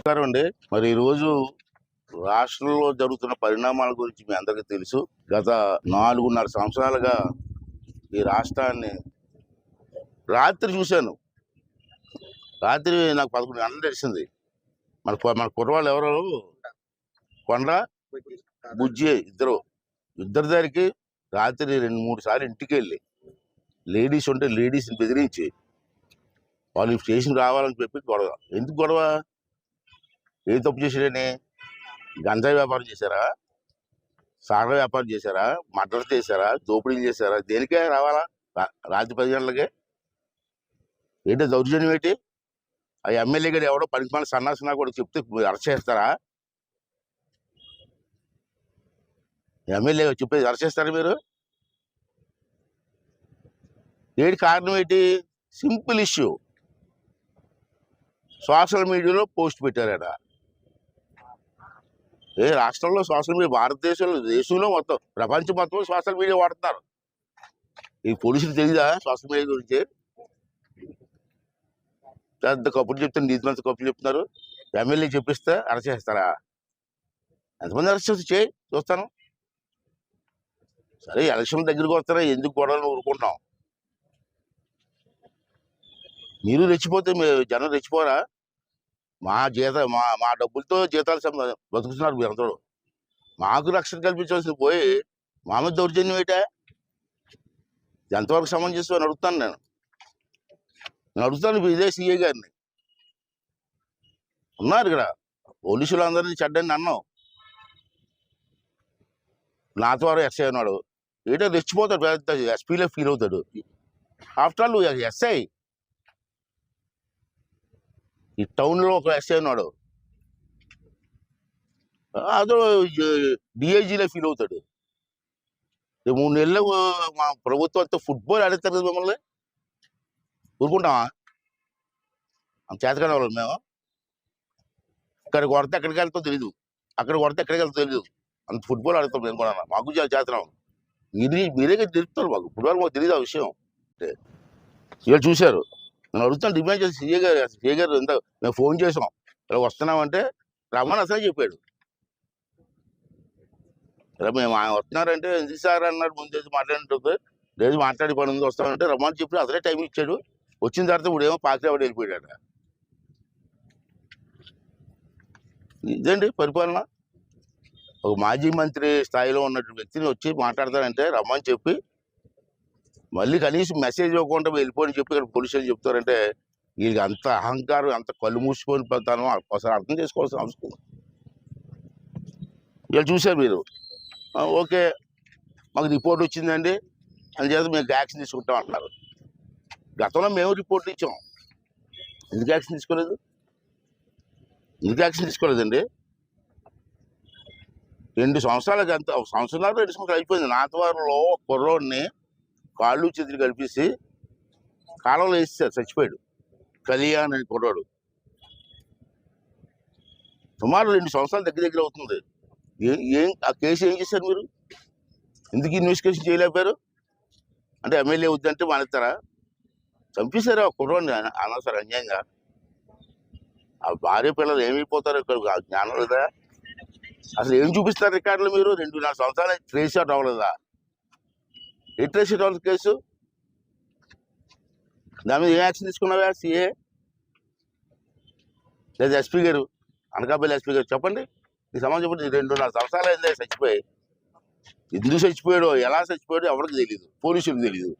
నమస్కారం అండి మరి ఈరోజు రాష్ట్రంలో జరుగుతున్న పరిణామాల గురించి మీ అందరికీ తెలుసు. గత నాలుగున్నర సంవత్సరాలుగా ఈ రాష్ట్రాన్ని రాత్రి చూశాను. రాత్రి నాకు పదకొండు గంటలు తెలిసింది. మన మన కుర్రవాళ్ళు ఎవరు? కొండ బుజ్జి ఇద్దరు. ఇద్దరి దగ్గరికి రాత్రి రెండు మూడు సార్లు ఇంటికి వెళ్ళి లేడీస్ ఉంటే లేడీస్ని బెదిరించి వాళ్ళు స్టేషన్ రావాలని చెప్పి గొడవ. ఎందుకు గొడవ? ఏ తప్పు చేశాడని? గంజాయి వ్యాపారం చేశారా? సాగ వ్యాపారం చేశారా? మర్డర్ చేశారా? దోపిడీలు చేశారా? దేనికే రావాలా? రా- రాత్రి పది గంటలకే? ఏంటి దౌర్జన్యం ఏంటి? ఆ ఎమ్మెల్యే గారు ఎవడో పనికి మన సన్నాసనా కూడా చెప్తే అరచేస్తారా అరెస్ట్ చేస్తారా? ఎమ్మెల్యే చెప్పేది అరెస్ట్ చేస్తారా మీరు? ఏటి కారణం ఏంటి? Simple issue. సోషల్ మీడియాలో పోస్ట్ పెట్టారట. ఏ రాష్ట్రంలో సోషల్ మీడియా భారతదేశంలో దేశంలో మొత్తం ప్రపంచం మొత్తం సోషల్ మీడియా వాడుతున్నారు. ఈ పోలీసులు తెలియదా సోషల్ మీడియా గురించి? పెద్ద కప్పులు చెప్తారు నీతి మంత్రి కప్పులు చెప్తున్నారు? ఎమ్మెల్యే చెప్పిస్తే అరెస్ట్ చేస్తారా? ఎంతమంది అరెస్ట్ చేసి చేయి చూస్తాను. సరే ఎలక్షన్ దగ్గరికి వస్తారా? ఎందుకు గొడవలు ఊరుకుంటాం మీరు రెచ్చిపోతే జనం రెచ్చిపోరా? మా జీత మా మా డబ్బులతో జీతాలు బతుకుతున్నారు మీరందరూ మాకు రక్షణ కల్పించవలసింది పోయి మా మీద దౌర్జన్యం ఏంటా? ఎంతవరకు సమంజసం అని అడుగుతాను నేను. నేను అడుగుతాను ఇదే సీఏ గారిని. ఉన్నారు ఇక్కడ. పోలీసులు అందరినీ చెడ్డని అన్నావు నా ద్వారా ఎస్ఐ ఉన్నాడు. ఏంటో రెచ్చిపోతాడు పెద్ద ఎస్పీలో ఫీల్ అవుతాడు. After all SI. ఈ టౌన్లో ఒక ఎస్ఐ ఉన్నాడు. అదో డిఐజీలో ఫీల్ అవుతాడు. మూడు నెలలు మా ప్రభుత్వం ఫుట్బాల్ ఆడతారు కదా మిమ్మల్ని? ఊరుకుంటామా చేతకాని వాళ్ళు మేము. ఇక్కడ కొడితే ఎక్కడికి వెళ్తాం తెలీదు. అక్కడ కొడితే ఎక్కడికి వెళ్తాం తెలీదు. అంత ఫుట్బాల్ ఆడతాం నేను కూడా. మాకు చేస్తున్నాం చేతనం. మీరే మీరే తెలుపుతారు మాకు. ఫుట్బాల్ మాకు తెలియదు ఆ విషయం. ఇవాళ చూశారు. నేను అడుగుతాను డిమాండ్ చేసి సీఏ గారు సీఏ గారు ఎంత మేము ఫోన్ చేసాం. ఇలా వస్తున్నామంటే రమ్మని అసలే చెప్పాడు. ఇలా మేము ఆయన వస్తున్నారంటే ఎందుకు సార్ అన్నాడు ముందు మాట్లాడినట్టు లేదు మాట్లాడి పని ఉంది వస్తామంటే రమ్మని చెప్పి అసలే టైం ఇచ్చాడు. వచ్చిన తర్వాత ఇప్పుడు ఏమో పాకిరాబడి వెళ్ళిపోయాడు ఇదండి పరిపాలన? ఒక మాజీ మంత్రి స్థాయిలో ఉన్నటువంటి వ్యక్తిని వచ్చి మాట్లాడతారంటే రమ్మని చెప్పి మళ్ళీ కనీసం మెసేజ్ ఇవ్వకుండా వెళ్ళిపోయి చెప్పి ఇక్కడ పోలీసులు చెప్తారంటే వీళ్ళకి అంత అహంకారం అంత కళ్ళు మూసుకొని పోతాను ఒకసారి అర్థం చేసుకోవాల్సిన అవసరం ఇలా వీళ్ళు చూశారు మీరు. ఓకే. మాకు రిపోర్ట్ వచ్చిందండి. అందుచేత మేము యాక్షన్ తీసుకుంటాం అంటున్నారు. గతంలో మేము రిపోర్ట్ ఇచ్చాం. ఎందుకు యాక్షన్ తీసుకోలేదు? ఎందుకు యాక్షన్ తీసుకోలేదండి? రెండు సంవత్సరాలకి అంత ఒక సంవత్సరాలు రెండు సంవత్సరాలు అయిపోయింది. నాతవారిలో కుర్రోడిని కాళ్ళు చేతులు కలిపేసి కాలంలో వేస్తారు చచ్చిపోయాడు. కళ్యాణ్ అని కుర్రాడు. సుమారు రెండు సంవత్సరాలు దగ్గర దగ్గర అవుతుంది. ఏం ఆ కేసు ఏం చేశారు మీరు? ఎందుకు ఇన్వెస్టిగేషన్ చేయలేకపోయారు? అంటే ఎమ్మెల్యే వద్దంటే మానేస్తారా? చంపేశారు ఆ కుర్రాన్ని అనవసరం అన్యాయంగా. ఆ భార్య పిల్లలు ఏమైపోతారు ఇక్కడ? ఆ జ్ఞానం లేదా? అసలు ఏం చూపిస్తారు రికార్డులు మీరు? రెండున్నర సంవత్సరాలు ట్రేస్ అవుట్ అవ్వలేదా? Literacy trace case? దాని మీద ఏం యాక్షన్ తీసుకున్నావా సిఏ? లేదా ఎస్పీ గారు? అనకాపల్లి ఎస్పీ గారు చెప్పండి. ఈ సమాజం చెప్పండి రెండున్నర సంవత్సరాలు అయిందే చచ్చిపోయి ఎందుకు చచ్చిపోయాడో ఎలా చచ్చిపోయాడో ఎవరికి తెలియదు పోలీసులకు తెలియదు